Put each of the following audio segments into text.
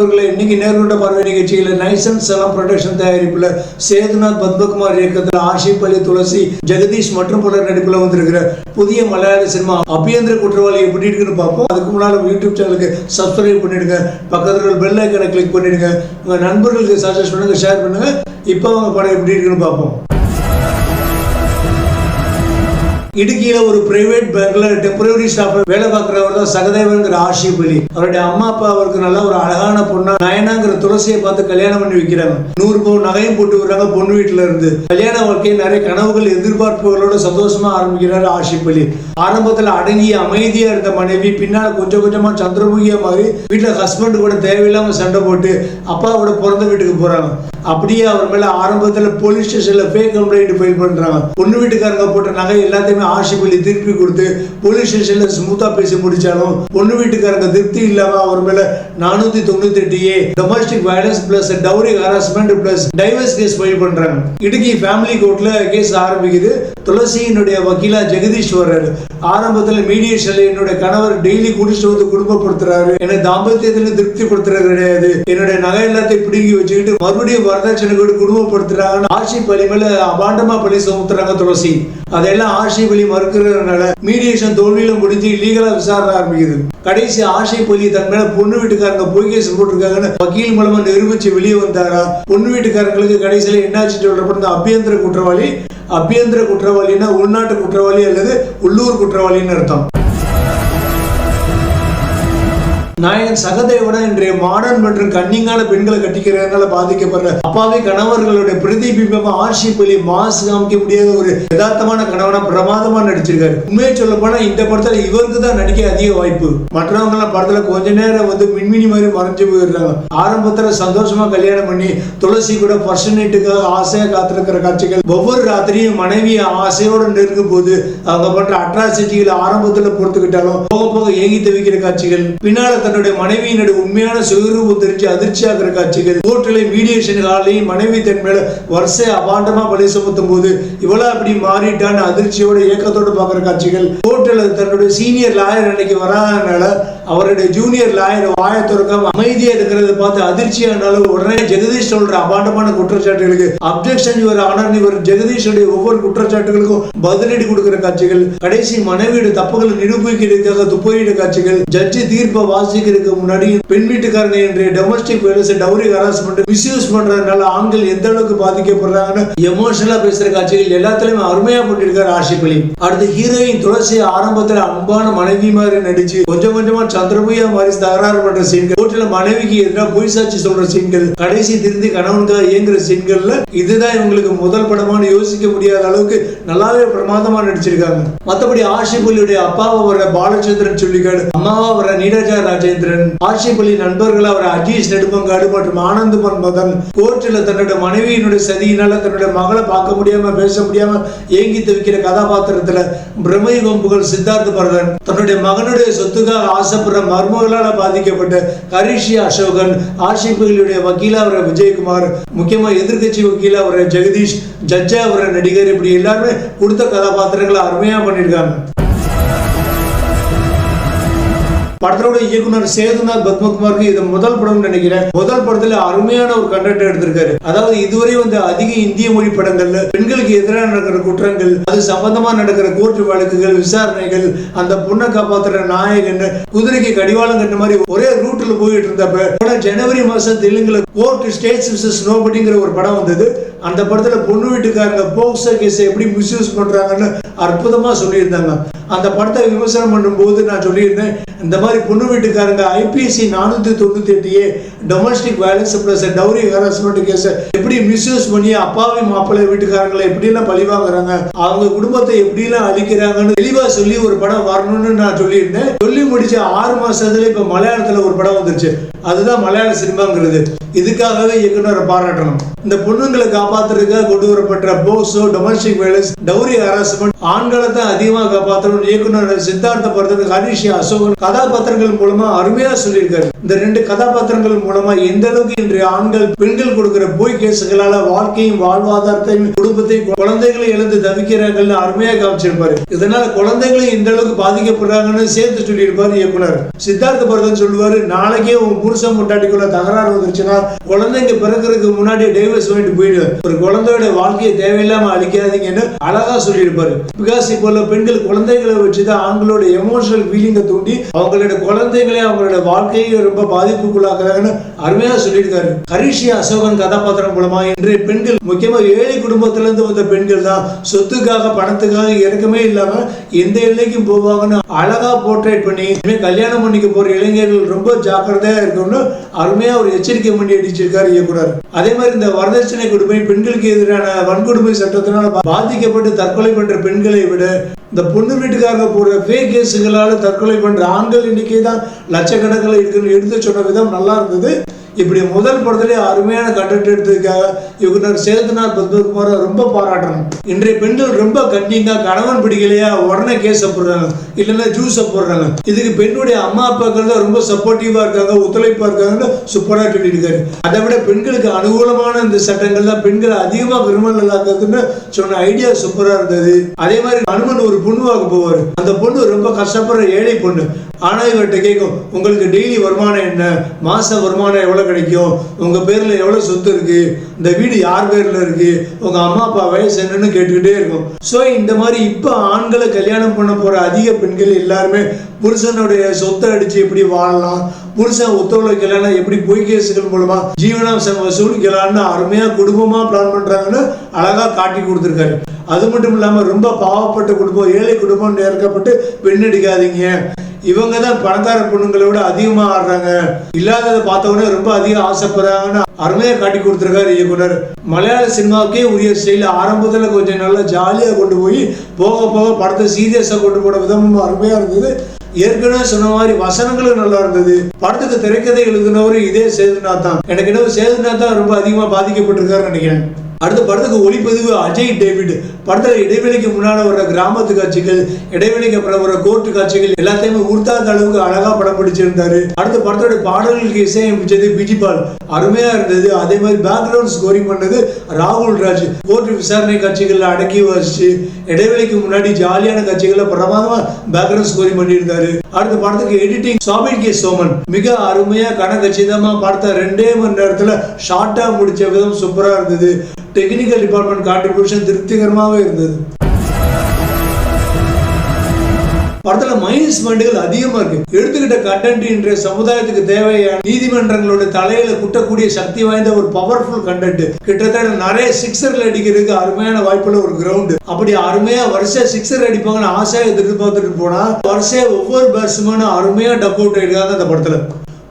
வணக்கம் நண்பர்களே இன்னைக்கு நேர்கொண்ட பார்வை நிகழ்ச்சியில் நைசன் சலம் ப்ரொடக்ஷன் தயாரிப்புல சேதுநாத் பத்மகுமார் இயக்கத்தில் ஆஷிப் அலி துளசி ஜெகதீஷ் மற்றும் பலர் நடிப்பில் வந்திருக்கிற புதிய மலையாள சினிமா அபியந்திர குற்றவாளி எப்படி இருக்குன்னு பார்ப்போம். அதுக்கு முன்னால் யூடியூப் சேனலுக்கு சப்ஸ்கிரைப் பண்ணிடுங்க. பக்கத்தில் பெல் ஐக்கனை கிளிக் பண்ணிடுங்க. உங்கள் நண்பர்களுக்கு சஜஸ்ட் பண்ணுங்க ஷேர் பண்ணுங்க. இப்போ அவங்க படம் எப்படி இருக்குன்னு பார்ப்போம். இடுக்கியில ஒரு பிரைவேட் பேங்க்ல டெம்பரரி ஸ்டாஃப் வேலை பார்க்குறவர் தான் சகதேவன்கிற ஆஷிப் அலி அவருடைய அம்மா அப்பா அவருக்கு நல்ல ஒரு அழகான பொண்ணா நயனாங்கிற துளசியை பார்த்து கல்யாணம் பண்ணி வைக்கிறாங்க. நூறு பவுன் நகையும் போட்டு விடுறாங்க பொண்ணு வீட்டுல இருந்து. கல்யாண வாழ்க்கையை நிறைய கனவுகள் எதிர்பார்ப்புகளோட சந்தோஷமா ஆரம்பிக்கிறார் ஆஷிப் அலி ஆரம்பத்துல அடங்கி அமைதியா இருந்த மனைவி பின்னால கொஞ்சம் கொஞ்சமா சந்திரமுகியா மாதிரி வீட்டுல ஹஸ்பண்ட் கூட தேவையில்லாம சண்டை போட்டு அப்பாவோட பிறந்த வீட்டுக்கு போறாங்க. அப்படியே அவர் மேல ஆரம்பத்துல போலீஸ் ஸ்டேஷன்ல ஃபேக் கம்ப்ளைண்ட் ஃபைல் பண்றாங்க. பொண்ணு வீட்டுக்காரங்க போட்ட நகை எல்லாத்தையுமே ஆசை அலி திருப்பி கொடுத்து போலீஸ் ஸ்டேஷன்ல ஸ்மூத்தா பேசி முடித்தாலும் பொண்ணு வீட்டுக்காரங்க திருப்தி இல்லாமல் அவர் மேல நானூத்தி தொண்ணூத்தி எட்டு A domestic violence plus dowry harassment plus divorce case file பண்றாங்க. இடுக்கி ஃபேமிலி கோர்ட்ல கேஸ் ஆரம்பிக்குது. துளசியினுடைய வக்கீலா ஜெகதீஸ்வரர் ஆரம்பத்தில் ஆரம்பத்துல மீடியேஷன்ல என்னுடைய கணவர் டெய்லி குடிச்சிட்டு வந்து குடும்பப்படுத்துறாரு. எனக்கு தாம்பத்தியத்தில் திருப்தி கொடுத்துறது கிடையாது. என்னுடைய நகை எல்லாத்தையும் பிடுங்கி வச்சுக்கிட்டு மறுபடியும் வரதட்சணை கூட குடும்பப்படுத்துறாங்கன்னு ஆட்சி பழி மேல அபாண்டமா பழி சுமத்துறாங்க துளசி. அதெல்லாம் ஆசை பலி மறுக்கிறதுனால மீடியேஷன் தோல்வியில முடிஞ்சு லீகலா விசாரணை ஆரம்பிக்குது. கடைசி ஆசை பலி தன் மேல பொண்ணு வீட்டுக்காரங்க போய் கேஸ் போட்டிருக்காங்கன்னு வக்கீல் மூலமா நிரூபிச்சு வெளியே வந்தாரா? பொண்ணு வீட்டுக்காரங்களுக்கு கடைசியில என்னாச்சு சொல்றப்ப இந்த அபியந்திர குற்றவாளி அபியந்திர குற்றவாளின்னா உள்நாட்டு குற்றவாளி அல்லது உள்ளூர் குற்றவாளின்னு அர்த்தம். நாயகன் சகதேவன இன்றைய மாடர்ன் மற்றும் கண்ணிங்கான பெண்களை கட்டிக்கிறதுனால பாதிக்கப்படுற அப்பாவி கணவர்களுடைய பிரதிபிம்பமா ஆர்ஷிப் அலி மாசு காமிக்க முடியாத ஒரு யதார்த்தமான கணவனா பிரமாதமா நடிச்சிருக்காரு. உண்மையை சொல்ல போனா இந்த படத்துல இவருக்கு தான் நடிக்க அதிக வாய்ப்பு. மற்றவங்க எல்லாம் படத்துல கொஞ்ச நேரம் வந்து மின்மினி மாதிரி மறைஞ்சு போயிடுறாங்க. ஆரம்பத்துல சந்தோஷமா கல்யாணம் பண்ணி துளசி கூட ஃபர்ஸ்ட் நைட்டுக்காக ஆசையா காத்திருக்கிற காட்சிகள். ஒவ்வொரு ராத்திரியும் மனைவி ஆசையோடு நெருங்கும் போது அவங்க பண்ற அட்ராசிட்டிகளை ஆரம்பத்துல பொறுத்துக்கிட்டாலும் போக போக ஏங்கி தவிக்கிற காட்சிகள். பின்னால தன்னுடைய மனைவியினுடைய உண்மையான சுயரூபம் தெரிஞ்சு அதிர்ச்சியாக ஆகிற காட்சிகள். கோர்ட்டில் மீடியேஷன் காலையும் மனைவி தன் மேல வரிசை அபாண்டமா பழி சுமத்தும் போது இவளா அப்படி மாறிட்டான்னு அதிர்ச்சியோட ஏக்கத்தோட பாக்குற காட்சிகள். கோர்ட்டில் தன்னுடைய சீனியர் லாயர் அன்னைக்கு வராதனால அவருடைய ஜூனியர் லாயர் வாய திறக்காம அமைதியா இருக்கிறத பார்த்து அதிர்ச்சியானாலும் உடனே ஜெகதீஷ் சொல்ற அபாண்டமான குற்றச்சாட்டுகளுக்கு அப்ஜெக்ஷன் இவர் ஆனர் இவர் ஜெகதீஷுடைய ஒவ்வொரு குற்றச்சாட்டுகளுக்கும் பதிலடி கொடுக்கிற காட்சிகள் கடைசி மனைவியோட தப்புகளை நிரூபிக்கிறதுக்காக துப்பறியிட காட்சிகள் ஜட்ஜி தீர்ப்பை வாசிக்கிறதுக்கு முன்னாடி பெண் வீட்டுக்காரங்க என்ற domestic violence dowry harassment misuse பண்றதுனால ஆண்கள் எந்த அளவுக்கு பாதிக்கப்படுறாங்கன்னு எமோஷனலா பேசுற காட்சிகள் எல்லாத்துலயுமே அருமையா பண்ணிருக்காரு ஆஷிப் அலி. அடுத்து ஹீரோயின் துளசி ஆரம்பத்துல அன்பான மனைவி மாதிரி நடிச்சு கொஞ்சம் கொஞ்சமா சந்திரபுயா மாதிரி தகராறு பண்ற சீன்கள் கோர்ட்ல மனைவிக்கு எதிராக பொய் சாட்சி சொல்ற சீன்கள் கடைசி திருந்தி கணவனுக்காக இயங்குற சீன்கள்ல இதுதான் இவங்களுக்கு முதல் படமான்னு யோசிக்க முடியாத அளவுக்கு நல்லாவே பிரமாதமா நடிச்சிருக்காங்க. மத்தபடி ஆஷிபுலியுடைய அப்பாவை வர பாலச்சந்திரன் சொல்லிக்காடு அம்மாவா வர நீரஜா ராஜேந்திரன் ஆஷிபுலி அலி நண்பர்களா வர அஜீஷ் நெடுமங்காடு மற்றும் ஆனந்த் மன்மதன் கோர்ட்டில் தன்னோட மனைவியினுடைய சதியினால தன்னுடைய மகளை பார்க்க முடியாம பேச முடியாம ஏங்கி தவிக்கிற கதாபாத்திரத்துல பிரமை கொம்புகள் சித்தார்த்த பரதன் தன்னுடைய மகனுடைய சொத்துக்காக ஆசை ஆசைப்படுற மர்மங்களால் பாதிக்கப்பட்ட கரிஷி அசோகன் ஆஷிப்புகளுடைய வக்கீலா வர விஜயகுமார் முக்கியமா எதிர்க்கட்சி வக்கீலா வர ஜெகதீஷ் ஜட்ஜா வர நடிகர் இப்படி எல்லாருமே கொடுத்த கதாபாத்திரங்களை அருமையா பண்ணியிருக்காங்க. படத்தோட இயக்குனர் சேதுநாத் பத்மகுமாருக்கு இது முதல் படம்னு நினைக்கிறேன். முதல் படத்துல அருமையான ஒரு கண்டென்ட் எடுத்திருக்காரு. அதாவது இதுவரை வந்து அதிக இந்திய மொழி படங்கள்ல பெண்களுக்கு எதிராக நடக்கிற குற்றங்கள் அது சம்பந்தமா நடக்கிற கோர்ட்டு வழக்குகள் விசாரணைகள் அந்த பொண்ணை காப்பாத்துற நாயகன் குதிரைக்கு கடிவாளம் கட்ட மாதிரி ஒரே ரூட்ல போயிட்டு இருந்தப்ப ஜனவரி மாசம் தெலுங்குல கோர்ட் ஸ்டேட்ஸ் விசஸ் நோபடிங்கிற ஒரு படம் வந்தது. அந்த படத்துல பொண்ணு வீட்டுக்காரங்க போக்சோ கேஸை எப்படி மிஸ்யூஸ் பண்றாங்கன்னு அற்புதமா சொல்லியிருந்தாங்க. அந்த படத்தை விமர்சனம் பண்ணும்போது நான் சொல்லியிருந்தேன் இந்த மாதிரி பொண்ணு வீட்டுக்காரங்க ஐபிசி நானூத்தி தொண்ணூத்தி எட்டு A domestic violence plus dowry harassment case எப்படி மிஸ்யூஸ் பண்ணி அப்பாவி மாப்பிள்ளை வீட்டுக்காரங்களை எப்படிலாம் பழி வாங்குறாங்க அவங்க குடும்பத்தை எப்படிலாம் அழிக்கிறாங்கன்னு தெளிவா சொல்லி ஒரு படம் வரணும்னு நான் சொல்லியிருந்தேன். சொல்லி முடிச்ச ஆறு மாசத்துல இப்ப மலையாளத்துல ஒரு படம் வந்துருச்சு. அதுதான் மலையாள சினிமாங்கிறது. இதுக்காகவே இயக்குனரை பாராட்டணும். இந்த பொண்ணுங்களை காப்பாத்துறதுக்காக கொண்டு வரப்பட்ட POCSO domestic violence dowry harassment ஆண்களை தான் அதிகமாக காப்பாற்றணும் இயக்குனர் சித்தார்த்த பரதன் ஹரிஷி அசோகன் கதாபாத்திரங்கள் மூலமா அருமையா சொல்லியிருக்காரு. இந்த ரெண்டு கதாபாத்திரங்கள் மூலமா எந்த அளவுக்கு இன்றைய ஆண்கள் பெண்கள் கொடுக்கிற போய் கேசுகளால வாழ்க்கையும் வாழ்வாதாரத்தையும் குடும்பத்தையும் குழந்தைகளை இழந்து தவிக்கிறாங்கன்னு அருமையா காமிச்சிருப்பாரு. இதனால குழந்தைகளும் இந்த அளவுக்கு பாதிக்கப்படுறாங்கன்னு சேர்த்து சொல்லியிருப்பாரு இயக்குனர். சித்தார்த்த பரதன் சொல்லுவாரு நாளைக்கே உன் புருஷன் முட்டாட்டிக்குள்ள தகராறு வந்துருச்சுன்னா குழந்தைங்க பிறக்கிறதுக்கு முன்னாடி டைவர்ஸ் வாங்கிட்டு போயிடு ஒரு குழந்தையோட வாழ்க்கையை தேவையில்லாம அழிக்காதீங்கன்னு அழகா சொல்லியிருப்பாரு. பிகாஸ் இப்போ உள்ள பெண்கள் குழந்தைகளை வச்சுதான் ஆண்களோட எமோஷனல் ஃபீலிங்கை தூண்டி அவங்களோட குழந்தைகளை அவங்களோட வாழ்க்கையை ரொம்ப பாதிப்புக்குள்ளாக்குறாங்கன்னு அருமையா சொல்லியிருக்காரு. ஹரிஷி அசோகன் கதாபாத்திரம் மூலமா இன்றைய பெண்கள் முக்கியமா ஏழை குடும்பத்துல இருந்து வந்த பெண்கள் தான் சொத்துக்காக பணத்துக்காக இறக்கமே இல்லாம எந்த எல்லைக்கும் போவாங்கன்னு அழகா போர்ட்ரேட் பண்ணி கல்யாணம் பண்ணிக்க போற இளைஞர்கள் ரொம்ப ஜாக்கிரதையா இருக்கும் இருக்கணும்னு அருமையா ஒரு எச்சரிக்கை பண்ணி அடிச்சிருக்காரு இயக்குனர். அதே மாதிரி இந்த வரதட்சணை கொடுமை பெண்களுக்கு எதிரான வன்கொடுமை சட்டத்தினால பாதிக்கப்பட்டு தற்கொலை பண்ற பெண்களை விட இந்த பொண்ணு வீட்டுக்காரங்க போற ஃபேக் கேஸுகளால தற்கொலை பண்ற ஆண்கள் எண்ணிக்கை தான் லட்சக்கணக்கில் இருக்குன்னு எடுத்து சொன்ன விதம் நல்லா இருந்தது. இப்படி முதல் படத்திலே அருமையான கண்டென்ட் எடுத்ததுக்காக இவங்க சேதுநாத் பத்மகுமாரை ரொம்ப பாராட்டணும். இன்றைய பெண்கள் ரொம்ப கன்னிங்கா கணவன் பிடிக்கலையா? உடனே கேஸ போடுறாங்க இல்லைன்னா ஜூஸை போடுறாங்க இதுக்கு பெண்ணுடைய அம்மா அப்பாக்கள் தான் ரொம்ப சப்போர்ட்டிவா இருக்காங்க ஒத்துழைப்பா இருக்காங்கன்னு சூப்பரா சொல்லியிருக்காரு. அதை விட பெண்களுக்கு அனுகூலமான இந்த சட்டங்கள் தான் பெண்களை அதிகமா கிரிமினல் சொன்ன ஐடியா சூப்பரா இருந்தது. அதே மாதிரி அனுமன் ஒரு பொண்ணு வாங்க போவார். அந்த பொண்ணு ரொம்ப கஷ்டப்படுற ஏழை பொண்ணு. ஆனா இவர்கிட்ட கேட்கும் உங்களுக்கு டெய்லி வருமானம் என்ன? மாச வருமானம் எவ்வளவு கிடைக்கும்? உங்கள் பேரில் எவ்வளோ சொத்து இருக்கு? இந்த வீடு யார் பேர்ல இருக்கு? உங்க அம்மா அப்பா வயசு என்னன்னு கேட்டுக்கிட்டே இருக்கும். ஸோ இந்த மாதிரி இப்போ ஆண்களை கல்யாணம் பண்ண போற அதிக பெண்கள் எல்லாருமே புருஷனுடைய சொத்தை அடிச்சு எப்படி வாழலாம்? புருஷன் ஒத்துழைக்கலன்னா எப்படி பொய் கேசுகள் மூலமாக ஜீவனாம்சம் வசூலிக்கலாம்னு அருமையா குடும்பமா பிளான் பண்றாங்கன்னு அழகா காட்டி கொடுத்துருக்காரு. அது மட்டும் இல்லாம ரொம்ப பாவப்பட்ட குடும்பம் ஏழை குடும்பம் நேர்க்கப்பட்டு பெண்ணடிக்காதீங்க இவங்க தான் பணக்கார பொண்ணுங்களை விட அதிகமா ஆடுறாங்க. இல்லாததை பார்த்தவொடனே ரொம்ப அதிகம் ஆசைப்படுறாங்கன்னு அருமையாக காட்டி கொடுத்துருக்காரு இயக்குனர். மலையாள சினிமாவுக்கே உரிய ஸ்டைல. ஆரம்பத்துல கொஞ்சம் நல்லா ஜாலியா கொண்டு போய் போக போக படத்தை சீரியஸாக கொண்டு போன விதமும் அருமையா இருந்தது. ஏற்கனவே சொன்ன மாதிரி வசனங்களும் நல்லா இருந்தது. படத்துக்கு திரைக்கதை எழுதினவரும் இதே சேதுநாத் தான். எனக்கு என்ன சேதுநாத் தான் ரொம்ப அதிகமா பாதிக்கப்பட்டிருக்காருன்னு நினைக்கிறேன். அடுத்த படத்துக்கு ஒளிப்பதிவு அஜய் டேவிட். படத்தில் இடைவெளிக்கு முன்னால் வர்ற கிராமத்து காட்சிகள் இடைவெளிக்கு அப்புறம் வர கோர்ட்டு காட்சிகள் எல்லாத்தையுமே உறுத்தாத அளவுக்கு அழகா படம் பிடிச்சிருந்தாரு. அடுத்த படத்தோட பாடல்களுக்கு இசையமைச்சது பிஜிபால் அருமையா இருந்தது. அதே மாதிரி பேக்ரவுண்ட் ஸ்கோரிங் பண்ணது ராகுல் ராஜ். கோர்ட்டு விசாரணை காட்சிகள்ல அடக்கி வச்சு இடைவெளிக்கு முன்னாடி ஜாலியான காட்சிகள்ல பிரமாதமா பேக்ரவுண்ட் ஸ்கோரிங் பண்ணியிருந்தாரு. அடுத்த படத்துக்கு எடிட்டிங் சாபின் கே. சோமன். மிக அருமையா கனகச்சிதமா படத்தை ரெண்டே மணி நேரத்துல ஷார்ட்டா முடிச்ச விதம் சூப்பரா இருந்தது. டெக்னிக்கல் டிபார்ட்மெண்ட் கான்ட்ரிபியூஷன் திருப்திகரமாகவே இருந்தது. படத்துல மைனஸ் பண்டுகள் அதிகமா இருக்கு. எடுத்துக்கிட்ட கண்டென்ட் இன்றைய சமுதாயத்துக்கு தேவையான நீதிமன்றங்களோட தலையில குட்டக்கூடிய சக்தி வாய்ந்த ஒரு பவர்ஃபுல் கண்டென்ட் கிட்டத்தட்ட நிறைய சிக்ஸர்ல அடிக்கிறதுக்கு அருமையான வாய்ப்புள்ள ஒரு கிரவுண்ட் அப்படி அருமையா வருஷ சிக்ஸர் அடிப்பாங்கன்னு ஆசையா எதிர்பார்த்துட்டு போனா வருஷம் ஒவ்வொரு பேட்ஸ்மேனும் அருமையா டப் அவுட் ஆயிருக்காங்க அந்த படத்துல.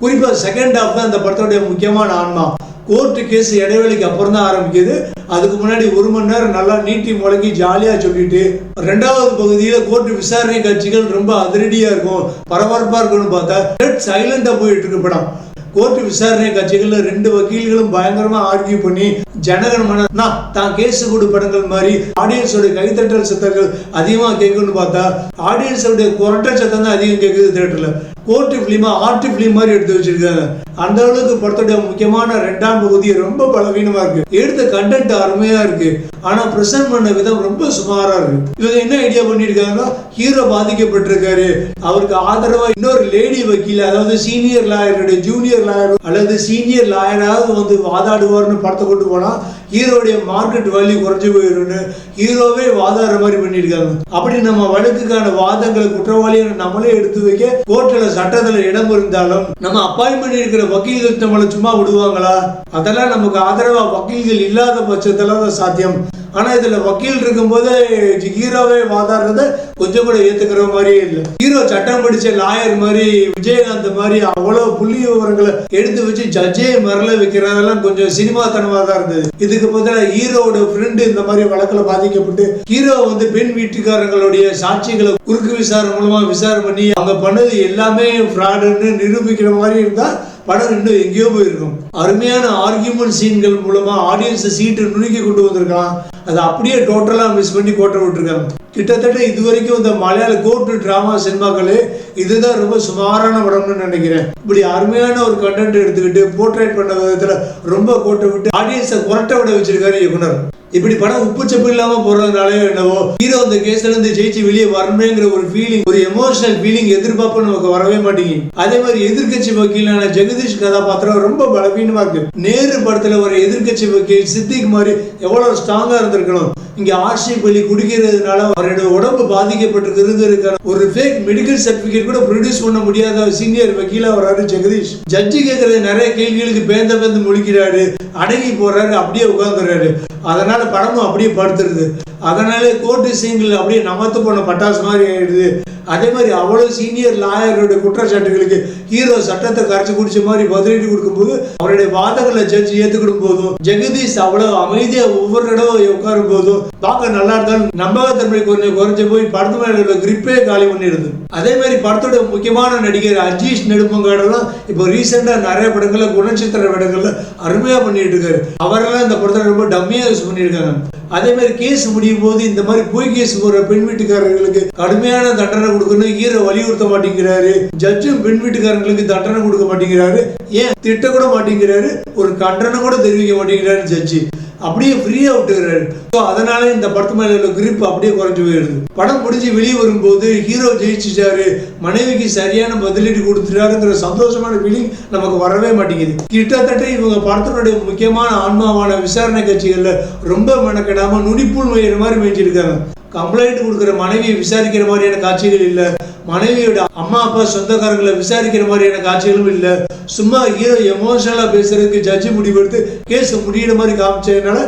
குறிப்பா செகண்ட் ஹாஃப் தான் அந்த படத்தோடைய முக்கியமான ஆன்மா. கோர்ட்டு கேஸ் இடைவெளிக்கு அப்புறம் தான் ஆரம்பிக்குது. அதுக்கு முன்னாடி ஒரு மணி நேரம் நல்லா நீட்டி முழங்கி ஜாலியா சொல்லிட்டு ரெண்டாவது பகுதியில கோர்ட்டு விசாரணை கட்சிகள் ரொம்ப அதிரடியா இருக்கும். பரபரப்பா இருக்கும்னு பார்த்தா ரெட் சைலண்டா போயிட்டு இருக்கு படம். கோர்ட்டு விசாரணை கட்சிகள்ல ரெண்டு வக்கீல்களும் பயங்கரமா ஆர்கியூ பண்ணி ஜனகணமன நான் தான் கேஸ் கொடு படங்கள் மாதிரி ஆடியன்ஸோட கைத்தட்டல் சத்தங்கள் அதிகமா கேட்கும்னு பார்த்தா ஆடியன்ஸோடைய குரட்ட சத்தம் தான் அதிகம் கேட்குது தேட்டரில் கோர்ட்டு ஃபிலிமா ஆர்ட் ஃபிலிம் மாதிரி எடுத்து வச்சிருக்காங்க. அந்த அளவுக்கு படத்தோட முக்கியமான ரெண்டாம் பகுதி ரொம்ப பலவீனமா இருக்கு. எடுத்த கண்டென்ட் அருமையா இருக்கு. ஆனா பிரசன்ட் பண்ண விதம் ரொம்ப சுமாரா இருக்கு. இவங்க என்ன ஐடியா பண்ணிருக்காங்கன்னா ஹீரோ பாதிக்கப்பட்டிருக்காரு. அவருக்கு ஆதரவா இன்னொரு லேடி வக்கீல் அதாவது சீனியர் லாயருடைய ஜூனியர் லாயர் அல்லது சீனியர் லாயராவது வந்து வாதாடுவார்னு படத்தை கொண்டு போனா ஹீரோடைய மார்க்கெட் வேல்யூ குறைஞ்சி போயிடும்னு ஹீரோவே வாதாடுற மாதிரி பண்ணியிருக்காங்க. அப்படி நம்ம வழக்குக்கான வாதங்களை குற்றவாளியை நம்மளே எடுத்து வைக்க கோர்ட்டில் சட்டத்தில் இடம் இருந்தாலும் நம்ம அப்பாயின்மெண்ட் இருக்கிற வக்கீல்கள் நம்மளை சும்மா விடுவாங்களா? அதெல்லாம் நமக்கு ஆதரவா வக்கீல்கள் இல்லாத பட்சத்தில் தான் சாத்தியம். ஆனா இதுல வக்கீல் இருக்கும்போது ஹீரோவே வாதாடுறத கொஞ்சம் கூட ஏத்துக்கிற மாதிரியே இல்லை. ஹீரோ சட்டம் படிச்ச லாயர் மாதிரி விஜயகாந்த் மாதிரி அவ்வளவு புள்ளி விவரங்களை எடுத்து வச்சு ஜட்ஜே மரல வைக்கிறதெல்லாம் கொஞ்சம் சினிமாத்தனமாக தான் இருந்தது. இதுக்கு பதிலாக ஹீரோவோட ஃப்ரெண்டு இந்த மாதிரி வழக்கில் பாதிக்கப்பட்டு ஹீரோ வந்து பெண் வீட்டுக்காரங்களுடைய சாட்சிகளை குறுக்கு விசாரணை மூலமா விசாரணை பண்ணி அவங்க பண்ணது எல்லாமே ஃப்ராடுன்னு நிரூபிக்கிற மாதிரி இருந்தால் படம் இன்னும் எங்கேயோ போயிருக்கும். அருமையான ஆர்கியூமெண்ட் சீன்கள் மூலமா ஆடியன்ஸ் சீட்டு நுணுக்கி கொண்டு வந்திருக்கலாம். அதை அப்படியே டோட்டலாக மிஸ் பண்ணி கோட்டை விட்டுருக்காங்க. கிட்டத்தட்ட இது வரைக்கும் இந்த மலையாள கோட்டு டிராமா சினிமாக்களே இதுதான் ரொம்ப சுமாரான படம்னு நினைக்கிறேன். இப்படி அருமையான ஒரு கண்டென்ட் எடுத்துக்கிட்டு போர்ட்ரேட் பண்ண விதத்துல ரொம்ப கோட்டை விட்டு ஆடியன்ஸை புரட்ட விட வச்சிருக்காரு இயக்குனர். இப்படி படம் உப்பு சப்பு இல்லாம போறதுனாலயோ என்னவோ ஹீரோ அந்த கேஸ்ல இருந்து ஜெயிச்சு வெளியே வரணுங்கிற ஒரு ஃபீலிங் ஒரு எமோஷனல் ஃபீலிங் எதிர்பார்ப்பு நமக்கு வரவே மாட்டேங்குது. அதே மாதிரி எதிர்க்கட்சி வக்கீலான ஜெகதீஷ் கதாபாத்திரம் ரொம்ப பலவீனமா இருக்கு. நேரு படத்துல ஒரு எதிர்க்கட்சி வக்கீல் சித்திக் மாதிரி எவ்வளவு ஸ்ட்ராங்கா இருந்திருக்கணும். இங்க ஆர்சி பள்ளி குடிக்கிறதுனால அவரோட உடம்பு பாதிக்கப்பட்டிருக்கிறதுக்கான ஒரு ஃபேக் மெடிக்கல் சர்டிபிகேட் கூட ப்ரொடியூஸ் பண்ண முடியாத சீனியர் வக்கீலா வராரு ஜெகதீஷ். ஜட்ஜி கேட்கறது நிறைய கேள்விகளுக்கு பேந்த பேந்து முழிக்கிறாரு அடங்கி போறாரு அப்படியே உட்காந்துறாரு அதனால படமும் அப்படியே படுத்துருது. அதனாலே கோர்ட்டு சீன்கள் அப்படியே நமத்து போன பட்டாசு மாதிரி ஆயிடுது. அதே மாதிரி அவ்வளோ சீனியர் லாயரோட குற்றச்சாட்டுகளுக்கு ஹீரோ சட்டத்தை கரைச்சி குடிச்ச மாதிரி பதிலடி கொடுக்கும்போது அவருடைய வாதங்களை ஜட்ஜி ஏத்துக்கிடும் போதும் ஜெகதீஷ் அவ்வளவு அமைதியா ஒவ்வொரு தடவை உட்காரும் போதும் பார்க்க நல்லா இருந்தாலும் நம்பகத்தன்மை கொஞ்சம் குறைஞ்சு போய் படத்து கிரிப்பே காலி பண்ணிடுது. அதே மாதிரி படத்தோட முக்கியமான நடிகர் அஜீஷ் நெடுமங்காடெல்லாம் இப்போ ரீசெண்டாக நிறைய படங்களில் குணச்சித்திர படங்களில் அருமையா பண்ணிட்டு இருக்காரு. அவரெல்லாம் இந்த படத்தை ரொம்ப டம்மியா யூஸ் பண்ணியிருக்காங்க. அதே மாதிரி கேஸ் செய்யும் போது இந்த மாதிரி பொய் கேஸ் போற பெண் வீட்டுக்காரர்களுக்கு கடுமையான தண்டனை கொடுக்கணும் ஈர வலியுறுத்த மாட்டேங்கிறாரு. ஜட்ஜும் பெண் வீட்டுக்காரங்களுக்கு தண்டனை கொடுக்க மாட்டேங்கிறாரு. ஏன்? திட்ட கூட மாட்டேங்கிறாரு. ஒரு கண்டனம் கூட தெரிவிக்க மாட்டேங்கிறாரு ஜட்ஜி. அப்படியே ஃப்ரீயா விட்டுக்கிறாரு. ஸோ அதனால இந்த படத்து மேல உள்ள கிரிப் அப்படியே குறைஞ்சு போயிடுது. படம் முடிஞ்சு வெளியே வரும்போது ஹீரோ ஜெயிச்சிட்டாரு. மனைவிக்கு சரியான பதிலீடு கொடுத்துட்டாருங்கிற சந்தோஷமான ஃபீலிங் நமக்கு வரவே மாட்டேங்குது. கிட்டத்தட்ட இவங்க படத்தினுடைய முக்கியமான ஆன்மாவான விசாரணை கட்சிகள்ல ரொம்ப மெனக்கெடாம நுனிப்புள் மேயிற மாதிரி மேய்ச்சிருக்காங்க. கம்ப்ளைண்ட் கொடுக்குற மனைவியை விசாரிக்கிற மாதிரியான காட்சிகள் இல்ல. மனைவியோட அம்மா அப்பா சொந்தக்காரங்களை விசாரிக்கிற மாதிரியான காட்சிகளும் இல்ல. சும்மா ஹீரோ எமோஷனலா பேசுறதுக்கு ஜட்ஜி முடிவெடுத்து கேஸ் முடியிற மாதிரி காமிச்சதுனால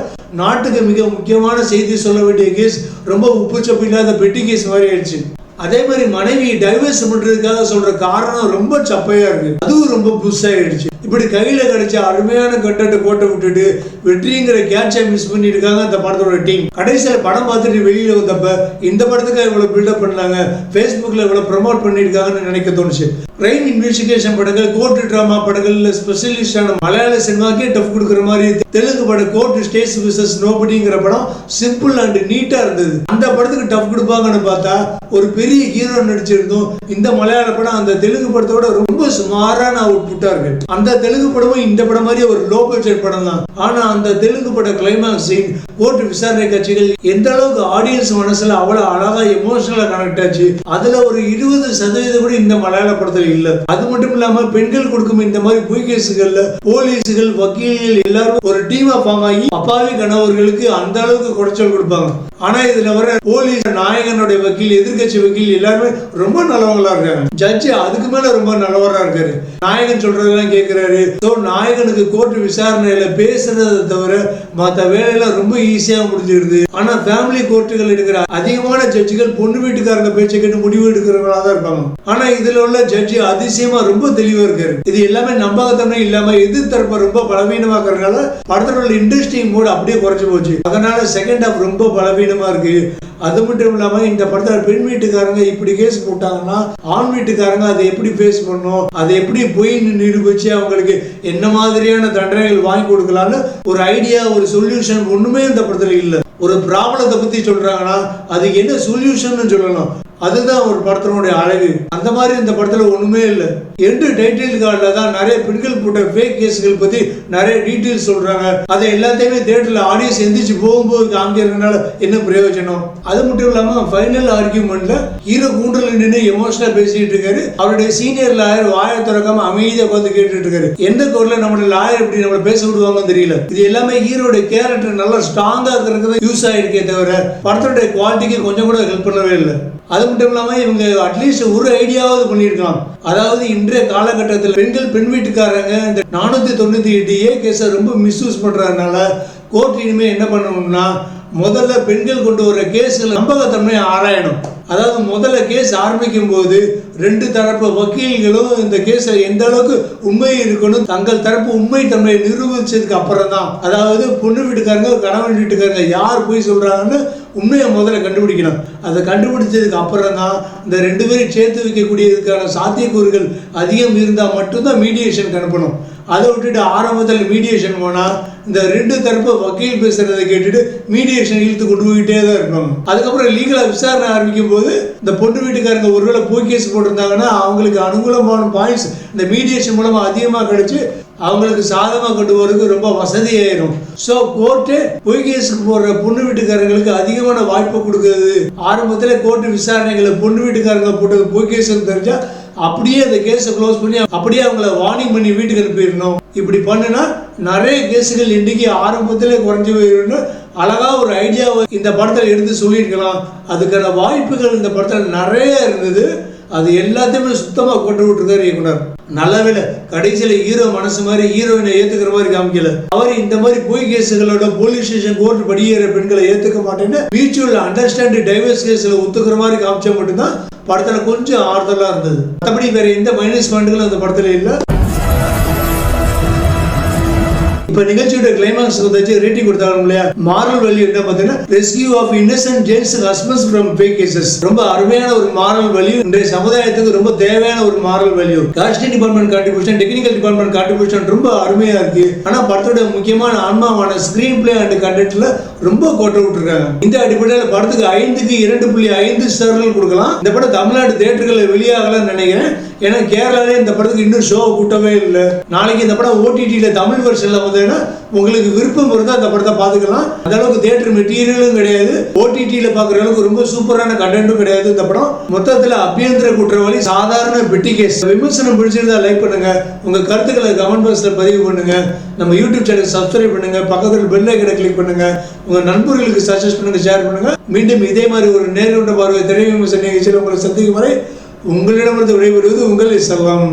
நாட்டுக்கு மிக முக்கியமான செய்தி சொல்ல வேண்டிய கேஸ் ரொம்ப உப்புச்சப்பு இல்லாத பெட்டி கேஸ் மாதிரி ஆயிடுச்சு. அதே மாதிரி மனைவி டைவர்ஸ் பண்ணுறதுக்காக சொல்கிற காரணம் ரொம்ப சப்பையாக இருக்குது அதுவும் ரொம்ப புதுசாகிடுச்சு ஆயிடுச்சு. இப்படி கையில் கிடைச்ச அருமையான கண்டென்ட் போட்டு விட்டுட்டு வெற்றிங்கிற கேட்சை மிஸ் பண்ணியிருக்காங்க அந்த படத்தோட டீம் கடைசியில் படம் பார்த்துட்டு வெளியில் வந்தப்ப இந்த படத்துக்கு இவ்வளோ பில்டப் பண்ணாங்க. ஃபேஸ்புக்கில் இவ்வளோ ப்ரமோட் பண்ணியிருக்காங்கன்னு நினைக்க தோணுச்சு. கிரைம் இன்வெஸ்டிகேஷன் படங்கள் கோர்ட்டு ட்ராமா படங்கள்ல ஸ்பெஷலிஸ்டான மலையாள சினிமாக்கே டஃப் கொடுக்குற மாதிரி தெலுங்கு படம் கோர்ட்டு ஸ்டேஸ் விசஸ் நோபடிங்கிற படம் சிம்பிள் அண்ட் நீட்டாக இருந்தது. அந்த படத்துக்கு டஃப் கொடுப்பாங்கன்னு பார்த்தா ஒரு பெரிய பெரிய ஹீரோ நடிச்சிருந்தோம். இந்த மலையாள படம் அந்த தெலுங்கு படத்தோட ரொம்ப சுமாரான அவுட்புட்டா இருக்கு அந்த தெலுங்கு படமும் இந்த படம் மாதிரி ஒரு லோ பட்ஜெட் படம் தான். ஆனா அந்த தெலுங்கு பட கிளைமாக்ஸ் சீன் கோர்ட் விசாரணை கட்சிகள் எந்த அளவுக்கு ஆடியன்ஸ் மனசுல அவ்வளவு அழகா எமோஷனலா கனெக்ட் ஆச்சு அதுல ஒரு இருபது சதவீதம் கூட இந்த மலையாள படத்துல இல்ல. அது மட்டும் இல்லாம பெண்கள் கொடுக்கும் இந்த மாதிரி பொய் கேஸுகள்ல போலீஸுகள் வக்கீல்கள் எல்லாரும் ஒரு டீமா ஃபார்ம் ஆகி அப்பாவி கணவர்களுக்கு அந்த அளவுக்கு குடைச்சல் கொடுப்பாங்க. ஆனா இதுல வர போலீஸ் நாயகனுடைய வக்கீல் எதிர்கட்சி வக்கீல் எல்லாருமே ரொம்ப நல்லவங்களா இருக்காங்க. ஜட்ஜி அதுக்கு மேல ரொம்ப நல்லவரா இருக்காரு. நாயகன் சொல்றதெல்லாம் கேட்கிறாரு ஸோ நாயகனுக்கு கோர்ட் விசாரணையில பேசுறதை தவிர மற்ற வேலையெல்லாம் ரொம்ப ஈஸியா முடிஞ்சிருது. ஆனா ஃபேமிலி கோர்ட்டுகள் எடுக்கிற அதிகமான ஜட்ஜிகள் பொண்ணு வீட்டுக்காரங்க பேச்சை கேட்டு முடிவு எடுக்கிறவங்களா தான் இருப்பாங்க. ஆனா இதுல உள்ள ஜட்ஜி அதிசயமா ரொம்ப தெளிவா இருக்காரு. இது எல்லாமே நம்பகத்தன்மை இல்லாம எதிர்த்தரப்ப ரொம்ப பலவீனமாக்குறதுனால படத்துல உள்ள இன்ட்ரெஸ்டிங் மூட் அப்படியே குறைஞ்சு போச்சு. அதனால செகண்ட் ஹாஃப் ரொம்ப பலவீனமா இருக்கு. அது மட்டும் இல்லாம இந்த படத்துல பெண் வீட்டுக்காரங்க இப்படி கேஸ் போட்டாங்கன்னா ஆண் வீட்டுக்காரங்க அதை எப்படி ஃபேஸ் பண்ணும்? அதை எப்படி போய் நிரூபிச்சு அவங்களுக்கு என்ன மாதிரியான தண்டனைகள் வாங்கி கொடுக்கலாம்னு ஒரு ஐடியா ஒரு சொல்யூஷன் ஒண்ணுமே இந்த படத்துல இல்ல. ஒரு ப்ராப்ளத்தை பத்தி சொல்றாங்கன்னா அதுக்கு என்ன சொல்யூஷன் சொல்லணும்? அதுதான் ஒரு படத்தினுடைய அழகு. அந்த மாதிரி இந்த படத்தில் ஒன்றுமே இல்லை. எண்டு டைட்டில் கார்டில் தான் நிறைய பெண்கள் போட்ட ஃபேக் கேஸ்கள் பற்றி நிறைய டீட்டெயில்ஸ் சொல்கிறாங்க அதை எல்லாத்தையுமே தேட்டரில் ஆடியன்ஸ் எந்திரிச்சு போகும்போது காமிக்கிறதுனால என்ன பிரயோஜனம்? அது மட்டும் இல்லாமல் ஃபைனல் ஆர்கியூமெண்ட்ல ஹீரோ கூண்டல் நின்று எமோஷனாக பேசிட்டு இருக்காரு. அவருடைய சீனியர் லாயர் வாயை திறக்காம அமைதியாக உட்காந்து கேட்டுட்டு இருக்காரு. எந்த கோர்ட்டில் நம்மளோட லாயர் இப்படி நம்மளை பேச விடுவாங்கன்னு தெரியல. இது எல்லாமே ஹீரோடைய கேரக்டர் நல்லா ஸ்ட்ராங்காக இருக்கிறதுக்கு யூஸ் ஆகிருக்கே தவிர படத்தோடைய குவாலிட்டிக்கு கொஞ்சம் கூட ஹெல்ப் பண்ணவே இல்லை. அது மட்டும் இல்லாமல் இவங்க அட்லீஸ்ட் ஒரு ஐடியாவது பண்ணியிருக்கலாம். அதாவது இன்றைய காலகட்டத்தில் பெண்கள் பெண் வீட்டுக்காரங்க இந்த நானூற்றி தொண்ணூற்றி எட்டு ஏ கேஸை ரொம்ப மிஸ்யூஸ் பண்ணுறதுனால கோர்ட் இனிமேல் என்ன பண்ணணும்னா முதல்ல பெண்கள் கொண்டு வர கேஸில் நம்பகத்தன்மையை ஆராயணும். அதாவது முதல்ல கேஸ் ஆரம்பிக்கும் போது ரெண்டு தரப்பு வக்கீல்களும் இந்த கேஸை எந்த அளவுக்கு உண்மை இருக்கணும் தங்கள் தரப்பு உண்மை தன்மையை நிரூபிச்சதுக்கு அப்புறம் தான் அதாவது பொண்ணு வீட்டுக்காரங்க கணவன் வீட்டுக்காரங்க யார் போய் சொல்கிறாங்கன்னு உண்மையை முதல்ல கண்டுபிடிக்கணும். அதை கண்டுபிடிச்சதுக்கு அப்புறம் தான் இந்த ரெண்டு பேரும் சேர்த்து வைக்கக்கூடியதுக்கான சாத்தியக்கூறுகள் அதிகம் இருந்தால் மட்டும்தான் மீடியேஷன் அனுப்பணும். அதை விட்டுட்டு ஆரம்பத்தில் மீடியேஷன் போனால் இந்த ரெண்டு தரப்பு வக்கீல் பேசுறதை கேட்டுட்டு மீடியேஷன் இழுத்து கொண்டு போய்கிட்டே தான் இருக்கணும். அதுக்கப்புறம் லீகலாக விசாரணை ஆரம்பிக்கும் போது இந்த பொண்ணு வீட்டுக்காரங்க ஒருவேளை போய் கேஸ் போட்டிருந்தாங்கன்னா அவங்களுக்கு அனுகூலமான பாயிண்ட்ஸ் இந்த மீடியேஷன் மூலமாக அதிகமாக கிடச்சி அவங்களுக்கு சாதமாக கொண்டு போகிறதுக்கு ரொம்ப வசதியாயிரும். ஸோ கோர்ட்டு பொய் கேஸுக்கு போடுற பொண்ணு வீட்டுக்காரங்களுக்கு அதிகமான வாய்ப்பு கொடுக்குறது ஆரம்பத்தில் கோர்ட்டு விசாரணைகளை பொண்ணு வீட்டுக்காரங்க போட்டது பொய் கேஸ்ன்னு தெரிஞ்சா அப்படியே அந்த கேஸை க்ளோஸ் பண்ணி அப்படியே அவங்கள வார்னிங் பண்ணி வீட்டுக்கு அனுப்பிடணும். இப்படி பண்ணுனா நிறைய கேஸுகள் இன்னைக்கு ஆரம்பத்தில் குறைஞ்சி போயிடும்னு அழகாக ஒரு ஐடியாவை இந்த படத்தில் எடுத்து சொல்லியிருக்கலாம். அதுக்கான வாய்ப்புகள் இந்த படத்தில் நிறைய இருந்தது. அது எல்லாத்தையுமே சுத்தமாக கொண்டு விட்டுருக்காரு இயக்குனர். நல்லவேல கடைசியில் ஹீரோ மனசு மாதிரி ஹீரோயினை ஏற்றுக்கிற மாதிரி காமிக்கல. அவர் இந்த மாதிரி பொய் கேஸுகளோட போலீஸ் ஸ்டேஷன் கோர்ட் படியேற பெண்களை ஏற்றுக்க மாட்டேன்னு மியூச்சுவல் அண்டர்ஸ்டாண்டிங் டைவர்ஸ் கேஸில் ஒத்துக்கிற மாதிரி காமிச்சா மட்டும்தான் படத்தில் கொஞ்சம் ஆறுதலாக இருந்தது. மற்றபடி வேற எந்த மைனஸ் பாயிண்ட்களும் அந்த படத்தில் இல்லை. இப்ப நிகழ்ச்சியோட கிளைமாக்ஸ் வச்சு ரேட்டிங் கொடுத்தாங்க இல்லையா? மாரல் வழி என்ன பார்த்தீங்கன்னா rescue of innocent gents husbands from pay cases ரொம்ப அருமையான ஒரு மாரல் வழி இன்றைய சமுதாயத்துக்கு ரொம்ப தேவையான ஒரு மாரல் வழி casting department contribution technical department contribution ரொம்ப அருமையா இருக்கு. ஆனா படத்தோட முக்கியமான ஆன்மாவான ஸ்கிரீன் பிளே அண்ட் கண்டென்ட்ல ரொம்ப கோட்டை விட்டுருக்காங்க. இந்த அடிப்படையில் படத்துக்கு ஐந்துக்கு இரண்டு புள்ளி ஐந்து ஸ்டார்கள் கொடுக்கலாம். இந்த படம் தமிழ்நாடு தேட்டர்களில் வெளியாகலன்னு நினைக்கிறேன். ஏன்னா கேரளாலே இந்த படத்துக்கு இன்னும் ஷோ கூட்டவே இல்லை. நாளைக்கு இந்த படம் ஓடிடியில் தமிழ் வருஷனில் வந்ததுன்னா உங்களுக்கு விருப்பம் இருந்தால் அந்த படத்தை பார்த்துக்கலாம். அந்த அளவுக்கு தேட்டர் மெட்டீரியலும் கிடையாது. ஓடிடியில் பார்க்குற அளவுக்கு ரொம்ப சூப்பரான கண்டென்ட்டும் கிடையாது இந்த படம். மொத்தத்தில் அபியந்திர குற்றவாளி சாதாரண பெட்டி கேஸ் விமர்சனம் பிடிச்சிருந்தா லைக் பண்ணுங்க. உங்கள் கருத்துக்களை கமெண்ட் பாக்ஸில் பதிவு பண்ணுங்க. நம்ம யூடியூப் சேனல் சப்ஸ்கிரைப் பண்ணுங்க. பக்கத்தில் பெல் ஐக்கனை கிளிக் பண்ணுங்க. உங்கள் நண்பர்களுக்கு சஜஸ்ட் பண்ணுங்கள் ஷேர் பண்ணுங்கள் மீண்டும் இதே மாதிரி ஒரு நேர்கொண்ட பார்வை திரை விமர்சன நிகழ்ச்சியில் உங்களை சந்திக்கும் வரை உங்களிடமிருந்து விடைபெறுவது உங்கள் செல்வம்.